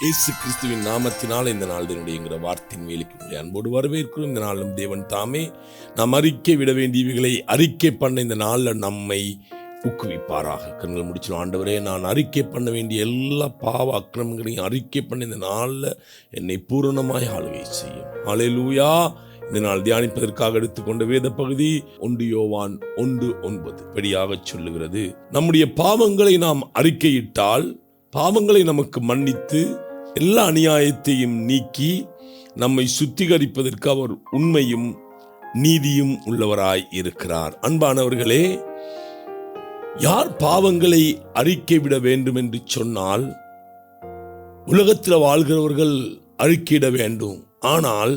இயேசு கிறிஸ்துவின் நாமத்தினால் இந்த நாள் என்னுடைய வார்த்தையின் வேலைக்கு உங்களை அன்போடு வரவேற்கிறோம். இந்த நாளும் தேவன் தாமே. நாம் அறிக்கை விட வேண்டியவைகளை அறிக்கை பண்ண இந்த நாளில் நம்மை ஊக்குவிப்பாராக. கண்கள் முடிச்சிடும் ஆண்டவரே நான் அறிக்கை பண்ண வேண்டிய எல்லா பாவ அக்கிரமங்களையும் அறிக்கை பண்ண இந்த நாளில் என்னை பூரணமாய் ஆளுகை செய்யும். ஹalleluya இந்த நாள் தியானிப்பதற்காக எடுத்துக்கொண்ட வேத பகுதி ஒன்று யோவான் ஒன்று ஒன்பது படியாக சொல்லுகிறது. நம்முடைய பாவங்களை நாம் அறிக்கையிட்டால் பாவங்களை நமக்கு மன்னித்து எல்லா அநியாயத்தையும் நீக்கி நம்மை சுத்திகரிப்பதற்கு அவர் உண்மையும் நீதியும் உள்ளவராய் இருக்கிறார். அன்பானவர்களே யார் பாவங்களை அறிக்கை விட வேண்டும் என்று சொன்னால் உலகத்தில் வாழ்கிறவர்கள் அறிக்கையிட வேண்டும். ஆனால்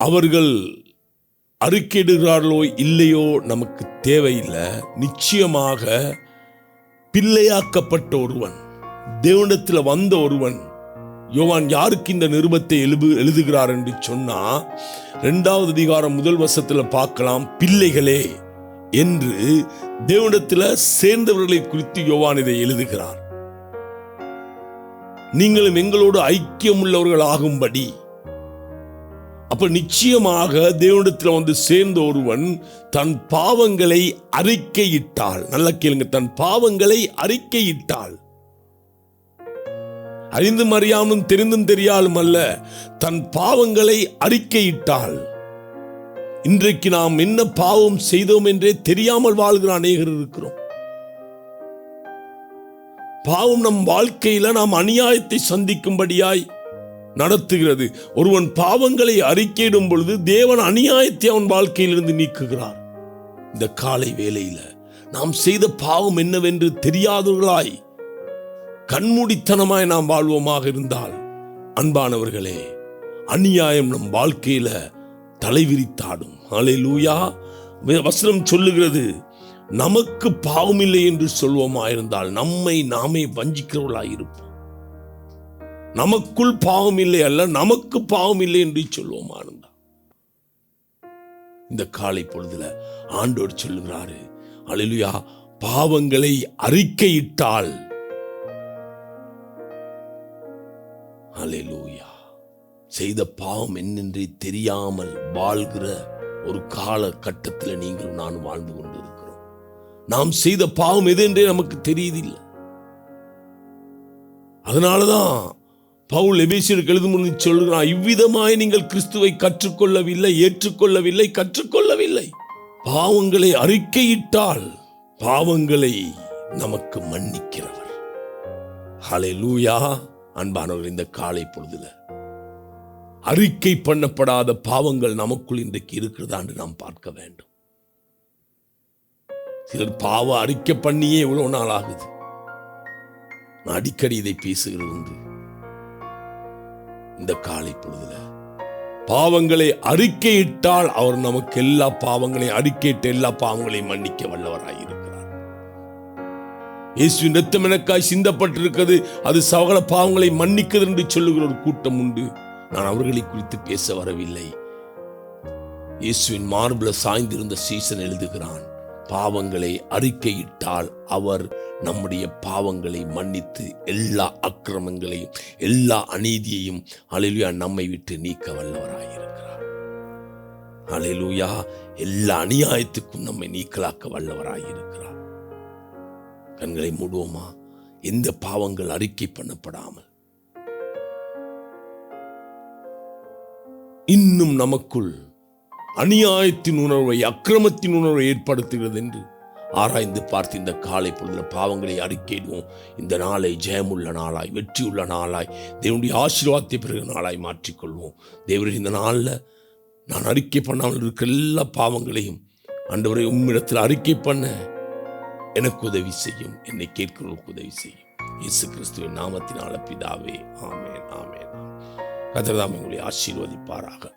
அவர்கள் அறிக்கையிடுகிறார்களோ இல்லையோ நமக்கு தேவையில்லை. நிச்சயமாக பிள்ளையாக்கப்பட்ட ஒருவன் தேவனிடத்தில் வந்த ஒருவன் யோவான் யாருக்கு இந்த நிருபத்தை எழுது எழுதுகிறார் என்று சொன்னா ரெண்டாவது அதிகாரம் முதல் வசத்துல பார்க்கலாம். பிள்ளைகளே என்று தேவனிடத்தில் சேர்ந்தவர்களை குறித்து யோவான் இதை எழுதுகிறார். நீங்களும் எங்களோடு ஐக்கியம் உள்ளவர்கள் ஆகும்படி அப்ப நிச்சயமாக தேவனிடத்தில் வந்து சேர்ந்த ஒருவன் தன் பாவங்களை அறிக்கையிட்டால் நல்ல கேளுங்க தன் பாவங்களை அறிக்கையிட்டாள் அறிந்தும் அறியாமலும் தெரிந்தும் தெரியாலும் அல்ல தன் பாவங்களை அறிக்கையிட்டால் இன்றைக்கு நாம் என்ன பாவம் செய்தோம் என்றே தெரியாமல் வாழ்கிற அநேகர் இருக்கிறோம். பாவம் நம் வாழ்க்கையில நாம் அநியாயத்தை சந்திக்கும்படியாய் நடத்துகிறது. ஒருவன் பாவங்களை அறிக்கையிடும் பொழுது தேவன் அநியாயத்தை அவன் வாழ்க்கையிலிருந்து நீக்குகிறார். இந்த காலை வேலையில நாம் செய்த பாவம் என்னவென்று தெரியாதவர்களாய் கண்மூடித்தனமாய் நாம் வாழ்வோமாக இருந்தால் அன்பானவர்களே அநியாயம் நம் வாழ்க்கையில தலைவிரித்தாடும் அலை லூயா வசனம் சொல்லுகிறது நமக்கு பாவமில்லை என்று சொல்வோமா இருந்தால் நம்மை நாமே வஞ்சிக்கிறவர்களாய் இருப்போம் நமக்குள் பாவம் இல்லை அல்ல நமக்கு பாவம் இல்லை என்று சொல்வோமா இருந்தால் இந்த காலை பொழுதுல ஆண்டோர் சொல்லுகிறாரு அழிலுயா பாவங்களை அறிக்கையிட்டால் அலையூயா செய்த பாவம் என்னென்றே தெரியாமல் வாழ்கிற ஒரு கால கட்டத்தில் நீங்கள் நான் வாழ்ந்து கொண்டிருக்கிறோம். நாம் செய்த பாவம் எது என்றே நமக்கு தெரியுதில்லை. அதனாலதான் பவுல் எபேசியருக்கு எழுதும் முன் சொல்கிறான் இவ்விதமாய் நீங்கள் கிறிஸ்துவை கற்றுக்கொள்ளவில்லை ஏற்றுக்கொள்ளவில்லை கற்றுக்கொள்ளவில்லை. பாவங்களை அறிக்கையிட்டால் பாவங்களை நமக்கு மன்னிக்கிறவர். ஹலே லூயா அன்பானவர் இந்த காலை பொழுதுல அறிக்கை பண்ணப்படாத பாவங்கள் நமக்குள் இன்றைக்கு இருக்கிறதா என்று நாம் பார்க்க வேண்டும். சிலர் பாவ அறிக்கை பண்ணியே எவ்வளவு நாள் ஆகுது. நான் அடிக்கடி இதை பேசுகிறது உண்டு. இந்த காலை பொழுதுல பாவங்களை அறிக்கையிட்டால் அவர் நமக்கு எல்லா பாவங்களையும் அறிக்கையிட்ட எல்லா பாவங்களையும் மன்னிக்க வல்லவராயிருக்கிறார். இயேசுவின் ரத்தம் எனக்காய் சிந்தப்பட்டிருக்கிறது. அது சகல பாவங்களை மன்னிக்கிறது என்று சொல்லுகிற ஒரு கூட்டம் உண்டு. நான் அவர்களை குறித்து பேச வரவில்லை. இயேசுவின் மார்பில் சாய்ந்திருந்த சீசன் எழுதுகிறான் பாவங்களை அறிக்கையிட்டால் அவர் நம்முடைய பாவங்களை மன்னித்து எல்லா அக்கிரமங்களையும் எல்லா அநீதியையும் அலையிலுயா நம்மை விட்டு நீக்க வல்லவராயிருக்கிறார். அலையிலுயா எல்லா அநியாயத்துக்கும் நம்மை நீக்கலாக்க வல்லவராயிருக்கிறார். கண்களை மூடுவோமா? எந்த பாவங்கள் அறிக்கை பண்ணப்படாமல்? இன்னும் நமக்குள் அநியாயத்தின் உணர்வை அக்கிரமத்தின் உணர்வை ஏற்படுத்துகிறது என்று ஆராய்ந்து பார்த்து இந்த காலை பொழுதுல பாவங்களை அறிக்கையிடுவோம். இந்த நாளை ஜெயமுள்ள நாளாய் வெற்றியுள்ள நாளாய் தேவனுடைய ஆசீர்வாதத்தை பிறகு நாளாய் மாற்றிக்கொள்வோம். தேவரின் இந்த நாளில் நான் அறிக்கை பண்ணாமல் இருக்கிற எல்லா பாவங்களையும் ஆண்டவரை உம்மிடத்தில் அறிக்கை பண்ண எனக்கு உதவி செய்யும். என்னை கேட்கிறவர்களுக்கு உதவி செய்யும். இயேசு கிறிஸ்துவின் நாமத்தினால பிதாவே. ஆமேன் ஆமேன். கதிரதாம் உங்களை ஆசீர்வதிப்பாராக.